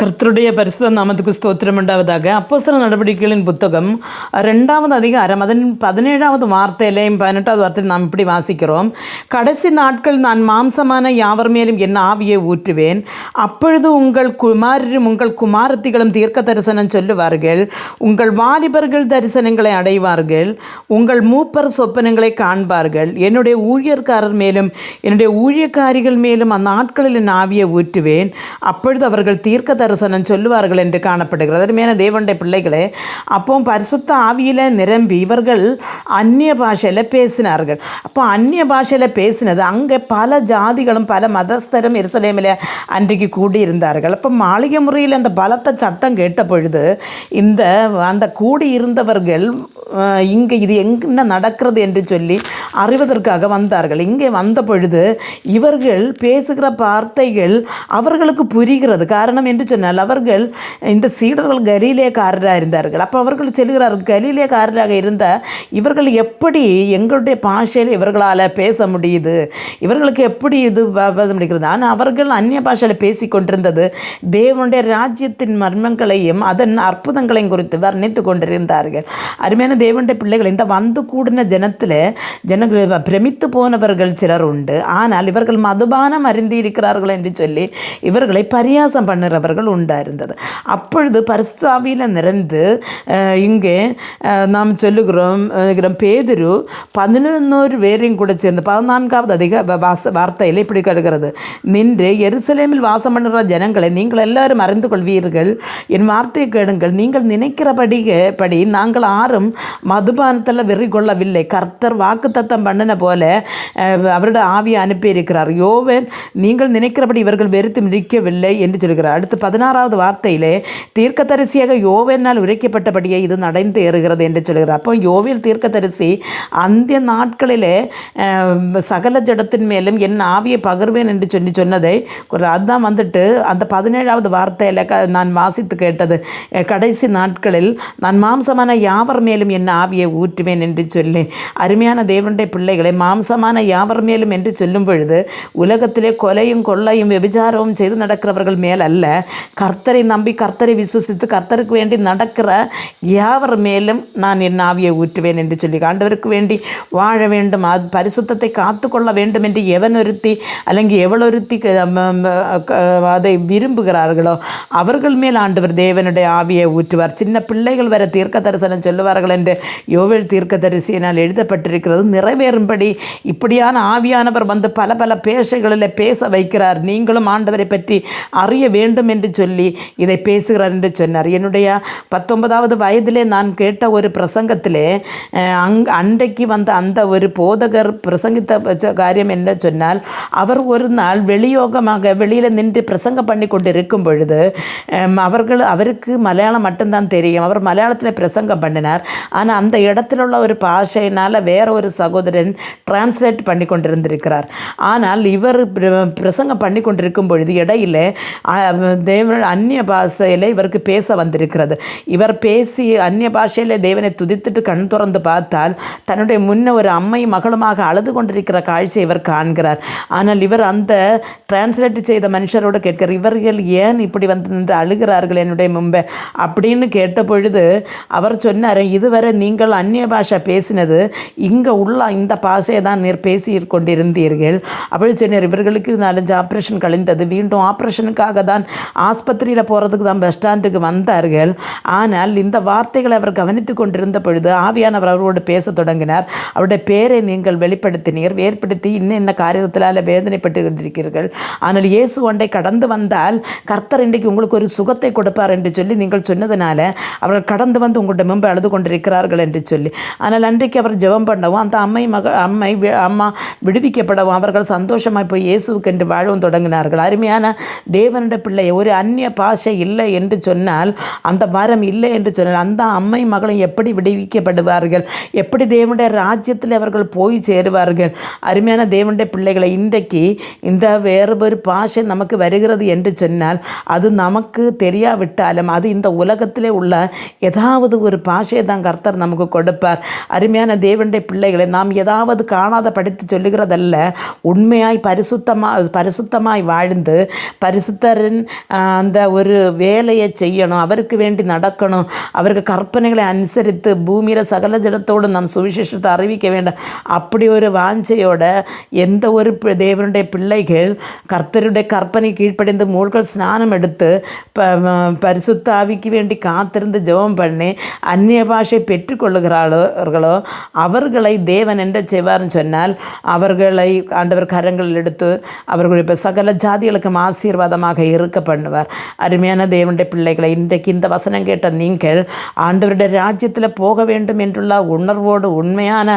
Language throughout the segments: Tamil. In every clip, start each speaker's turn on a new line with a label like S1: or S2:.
S1: கர்த்தருடைய பரிசுத நாமத்துக்கு ஸ்தோத்திரம் உண்டாவதாக அப்போசர நடவடிக்கைகளின் புத்தகம் ரெண்டாவது அதிகாரம் அதன் பதினேழாவது வார்த்தையிலையும் பதினெட்டாவது வார்த்தையில் நாம் இப்படி வாசிக்கிறோம். கடைசி நாட்கள் நான் மாம்சமான யாவர் மேலும் என் ஆவியை ஊற்றுவேன். அப்பொழுது உங்கள் குமாரரும் உங்கள் குமாரத்திகளும் தீர்க்க தரிசனம் சொல்லுவார்கள். உங்கள் வாலிபர்கள் தரிசனங்களை அடைவார்கள். உங்கள் மூப்பர் சொப்பனங்களை காண்பார்கள். என்னுடைய ஊழியர்காரர் மேலும் என்னுடைய ஊழியக்காரிகள் மேலும் அந்த நாட்களில் என் ஆவியை ஊற்றுவேன். அப்பொழுது அவர்கள் தீர்க்க தரிசனம் சொல்லுவார்கள் என்று காணப்படுகிறது. அருமையான தேவனுடைய பிள்ளைகளே அப்போ பரிசுத்த ஆவியில் நிரம்பி இவர்கள் அந்நிய பாஷையில் பேசினார்கள். அப்போ அந்நிய பாஷையில் பேசினது அங்கே பல ஜாதிகளும் பல மதஸ்தரும் எருசலேமில் அன்றைக்கு கூடியிருந்தார்கள். அப்போ மாளிகை முறையில் அந்த பலத்த சத்தம் கேட்ட பொழுது இந்த அந்த கூடியிருந்தவர்கள் இங்கே இது என்ன நடக்கிறது என்று சொல்லி அறிவதற்காக வந்தார்கள். இங்கே வந்த பொழுது இவர்கள் பேசுகிற வார்த்தைகள் அவர்களுக்கு புரிகிறது. காரணம் என்று சொன்னால் அவர்கள் இந்த சீடர்கள் கலீலேக்காரராக இருந்தார்கள். அப்போ அவர்கள் செல்கிறார்கள் கலீலேக்காரராக இருந்த இவர்கள் எப்படி எங்களுடைய பாஷையில் இவர்களால் பேச முடியுது? இவர்களுக்கு எப்படி இது ப- பேச முடிகிறது? ஆனால் அவர்கள் அந்நிய பாஷையில் பேசி கொண்டிருந்தது. தேவனுடைய ராஜ்யத்தின் மர்மங்களையும் அதன் அற்புதங்களையும் குறித்து வர்ணித்து கொண்டிருந்தார்கள். அருமையான தேவனுடைய பிள்ளைகள் இந்த வந்து கூடின ஜனத்தில் ஜனங்கள் பிரமித்து போனவர்கள் சிலர் உண்டு. ஆனால் இவர்கள் மதுபானம் அருந்தி இருக்கிறார்கள் என்று சொல்லி இவர்களை பரியாசம் பண்ணுறவர்கள் அவர்கள் உண்டாயிருந்தது. அப்பொழுது பரிசுத்தாவியில் நிறைந்து இங்கே நாம் சொல்லுகிறோம் பேதுரு பதினொன்னூறு பேரையும் கூட சேர்ந்து பதினான்காவது அதிக வாச வார்த்தையில் இப்படி கருகிறது நின்று எருசலேமில் வாசம் பண்ணுற ஜனங்களை நீங்கள் எல்லாரும் அறிந்து கொள்வீர்கள். என் வார்த்தையை கேடுங்கள் நீங்கள் நினைக்கிறபடி படி நாங்கள் ஆறும் மதுபானத்தில் வெறி கொள்ளவில்லை கர்த்தர் வாக்கு தத்தம் பண்ணின போல அவருடைய ஆவியை அனுப்பியிருக்கிறார். யோவன் நீங்கள் நினைக்கிறபடி இவர்கள் வெறுத்து நிற்கவில்லை என்று சொல்கிறார். அடுத்து பதினாறாவது வார்த்தையிலே தீர்க்கதரிசியாக யோவேனால் உரைக்கப்பட்டபடியே இது நடந்து ஏறுகிறது என்று சொல்கிறார். அப்போ யோவேல் தீர்க்கதரிசி அந்த நாட்களிலே சகல ஜடத்தின் மேலும் என் ஆவியை பகிர்வேன் என்று சொல்லி சொன்னதை ஒரு அதான் வந்துட்டு அந்த பதினேழாவது வார்த்தையில் க நான் வாசித்து கேட்டது கடைசி நாட்களில் நான் மாம்சமான யாவர் மேலும் என் ஆவியை ஊற்றுவேன் என்று சொல்லி. அருமையான தேவனுடைய பிள்ளைகளை மாம்சமான யாவர் மேலும் என்று சொல்லும் பொழுது உலகத்திலே கொலையும் கொள்ளையும் விபச்சாரமும் செய்து நடக்கிறவர்கள் மேல் அல்ல கர்த்தரை நம்பி கர்த்தரை விசுவசித்து கர்த்தருக்கு வேண்டி நடக்கிற யாவர் மேலும் நான் என் ஆவியை ஊற்றுவேன் என்று சொல்லி ஆண்டவருக்கு வேண்டி வாழ வேண்டும். அது பரிசுத்தத்தை காத்துக்கொள்ள வேண்டும் என்று எவன் ஒருத்தி அல்லங்கி எவளொருத்தி அதை விரும்புகிறார்களோ அவர்கள் மேல் ஆண்டவர் தேவனுடைய ஆவியை ஊற்றுவார். சின்ன பிள்ளைகள் வர தீர்க்க தரிசனம் சொல்லுவார்கள் என்று யோவேல் தீர்க்க தரிசியினால் எழுதப்பட்டிருக்கிறது. நிறைவேறும்படி இப்படியான ஆவியானவர் வந்து பல பல பேசைகளில் பேச வைக்கிறார். நீங்களும் ஆண்டவரை பற்றி அறிய வேண்டும் என்று சொல்லி இதை பேசுகிறார் என்று சொன்னார். என்னுடைய பத்தொன்பதாவது வயதிலே நான் கேட்ட ஒரு பிரசங்கத்திலே அங் அன்றைக்கு வந்த அந்த ஒரு போதகர் பிரசங்கித்த காரியம் என்ன சொன்னால் அவர் ஒரு நாள் வெளியோகமாக வெளியில் நின்று பிரசங்கம் பண்ணி கொண்டு இருக்கும் பொழுது அவர்கள் அவருக்கு மலையாளம் மட்டும்தான் தெரியும். அவர் மலையாளத்தில் பிரசங்கம் பண்ணினார். ஆனால் அந்த இடத்துல உள்ள ஒரு பாஷையினால் வேற ஒரு சகோதரன் டிரான்ஸ்லேட் பண்ணி கொண்டிருந்திருக்கிறார். ஆனால் இவர் பிரசங்கம் பண்ணி கொண்டிருக்கும் பொழுது இடையில் தே தேவ அந்நிய பாஷையில் இவருக்கு பேச வந்திருக்கிறது. இவர் பேசி அந்நிய பாஷையில் தேவனை துதித்துட்டு கண் திறந்து பார்த்தால் தன்னுடைய முன்ன ஒரு அம்மை மகளுமாக அழுது கொண்டிருக்கிற காட்சியை இவர் காண்கிறார். ஆனால் இவர் அந்த டிரான்ஸ்லேட் செய்த மனுஷரோடு கேட்கிறார் இவர்கள் ஏன் இப்படி வந்து நின்று அழுகிறார்கள் என்னுடைய முன்பே? அப்படின்னு கேட்ட பொழுது அவர் சொன்னார் இதுவரை நீங்கள் அந்நிய பாஷை பேசினது இங்கே உள்ள இந்த பாஷையை தான் நீர் பேசி கொண்டிருந்தீர்கள். அப்படி சொன்னார் இவர்களுக்கு நாலஞ்சு ஆப்ரேஷன் கழிந்தது மீண்டும் ஆப்ரேஷனுக்காக தான் ஆஸ்பத்திரியில் போகிறதுக்கு தான் பஸ் ஸ்டாண்டுக்கு வந்தார்கள். ஆனால் இந்த வார்த்தைகளை அவர் கவனித்து கொண்டிருந்த பொழுது ஆவியானவர் அவரோடு பேசத் தொடங்கினார். அவருடைய பேரை நீங்கள் வெளிப்படுத்தினீர். ஏற்படுத்தி இன்னும் என்ன காரியத்தினால் வேதனைப்பட்டு கொண்டிருக்கிறீர்கள் ஆனால் இயேசு ஒன்றை கடந்து வந்தால் கர்த்தர் இன்றைக்கு உங்களுக்கு ஒரு சுகத்தை கொடுப்பார் என்று சொல்லி நீங்கள் சொன்னதுனால அவர்கள் கடந்து வந்து உங்கள்கிட்ட முன்பு அழுது கொண்டிருக்கிறார்கள் என்று சொல்லி. ஆனால் அன்றைக்கு அவர் ஜெபம் பண்ணவும் அந்த அம்மை மக அம்மை அம்மா விடுவிக்கப்படவும் அவர்கள் சந்தோஷமாக போய் இயேசுவுக்கு என்று வாழவும் தொடங்கினார்கள். அருமையான தேவனுடைய பிள்ளை ஒரு அந்நிய பாஷை இல்லை என்று சொன்னால் அந்த வரம் இல்லை என்று சொன்னால் அந்த அம்மை மகளும் எப்படி விடுவிக்கப்படுவார்கள்? எப்படி தேவனுடைய ராஜ்யத்தில் அவர்கள் போய் சேருவார்கள்? அருமையான தேவனுடைய பிள்ளைகளை இன்றைக்கு இந்த வேறொரு பாஷை நமக்கு வருகிறது என்று சொன்னால் அது நமக்கு தெரியாவிட்டாலும் அது இந்த உலகத்திலே உள்ள ஏதாவது ஒரு பாஷையை தான் கர்த்தர் நமக்கு கொடுப்பார். அருமையான தேவனுடைய பிள்ளைகளை நாம் ஏதாவது காணாத படித்து சொல்லுகிறதல்ல உண்மையாய் பரிசுத்தமாக பரிசுத்தமாய் வாழ்ந்து பரிசுத்தரின் அந்த ஒரு வேலையை செய்யணும் அவருக்கு வேண்டி நடக்கணும் அவருக்கு கற்பனைகளை அனுசரித்து பூமியில் சகல ஜடத்தோடு நாம் சுவிசேஷத்தை அறிவிக்க வேண்டும். அப்படி ஒரு வாஞ்சையோட எந்த ஒரு பி- தேவனுடைய பிள்ளைகள் கர்த்தருடைய கற்பனை கீழ்ப்படிந்து மூழ்கள் ஸ்நானம் எடுத்து ப பரிசுத்த ஆவிக்கு வேண்டி காத்திருந்து ஜெபம் பண்ணி அந்நிய பாஷை பெற்றுக்கொள்ளுகிறார்களோ அவர்களை தேவன் என்ன செய்வார்னு சொன்னால் அவர்களை ஆண்டவர் கரங்களில் எடுத்து அவர்கள் இப்போ சகல ஜாதிகளுக்கும் ஆசீர்வாதமாக இருக்க பண்ணுவார். அருமையான தேவனுடைய பிள்ளைகளை இன்றைக்கு இந்த வசனம் கேட்ட நீங்கள் ஆண்டவருடைய ராஜ்யத்தில் போக வேண்டும் என்றுள்ள உணர்வோடு உண்மையான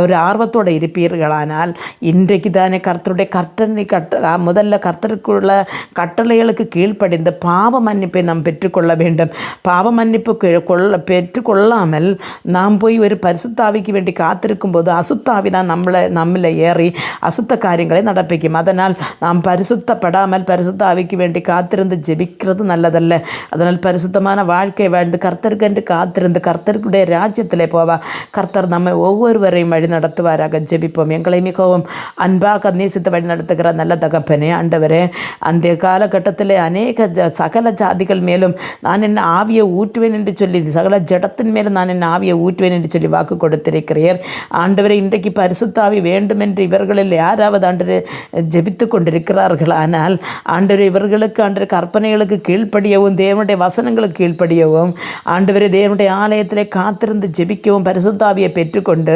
S1: ஒரு ஆர்வத்தோடு இருப்பீர்களானால் இன்றைக்கு தானே கர்த்தருடைய கர்த்தனை கட்ட முதல்ல கர்த்தருக்குள்ள கட்டளைகளுக்கு கீழ்ப்படிந்து பாவ மன்னிப்பை நாம் பெற்றுக்கொள்ள வேண்டும். பாவ மன்னிப்பு கொள்ள பெற்றுக்கொள்ளாமல் நாம் போய் ஒரு பரிசுத்தாவிக்கு வேண்டி காத்திருக்கும் போது அசுத்தாவி தான் நம்மளை நம்மளை ஏறி அசுத்த காரியங்களை நடப்பிக்கும். அதனால் நாம் பரிசுத்தப்படாமல் பரிசுத்தாவிக்கு வேண்டி காத்திருந்து ஜெபிக்கிறது நல்லதல்ல. அதனால் பரிசுத்தமான வாழ்க்கை வாழ்ந்து கர்த்தருக்கென்று காத்திருந்து கர்த்தருக்குடைய ராஜ்யத்திலே போவா. கர்த்தர் நம்மை ஒவ்வொருவரையும் வழி நடத்துவாராக. ஜெபிப்போம். எங்களை மிகவும் அன்பாக நேசித்து வழி நடத்துகிற நல்ல தகப்பனே ஆண்டவரே அந்த காலகட்டத்திலே அநேக சகல ஜாதிகள் மேலும் நான் என்ன ஆவியை ஊற்றுவேன் என்று சொல்லி சகல ஜடத்தின் மேலும் நான் என்ன ஆவியை ஊற்றுவேன் என்று சொல்லி வாக்கு கொடுத்திருக்கிறீர். ஆண்டவரை இன்றைக்கு பரிசுத்தாவி வேண்டும் என்று இவர்களில் யாராவது ஆண்டு ஜெபித்து கொண்டிருக்கிறார்கள்? ஆனால் ஆண்டவர் இவர்களுக்கு ஆண்டு கற்பனைகளுக்கு கீழ்ப்படியவும் தேவனுடைய வசனங்களுக்கு கீழ்ப்படியவும் ஆண்டவரை தேவனுடைய ஆலயத்திலே காத்திருந்து ஜெபிக்கவும் பரிசுத்தாவியை பெற்றுக்கொண்டு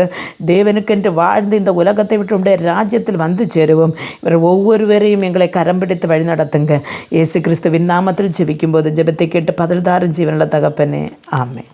S1: தேவனுக்கென்று வாழ்ந்து இந்த உலகத்தை விட்டு உடைய ராஜ்யத்தில் வந்து சேருவோம். இவர் ஒவ்வொருவரையும் எங்களை கரம் பிடித்து வழி நடத்துங்க. இயேசு கிறிஸ்துவின் நாமத்தில் ஜெபிக்கும்போது ஜெபத்தை கேட்டு பதில்தாரும் ஜீவனில் தகப்பனே. ஆமே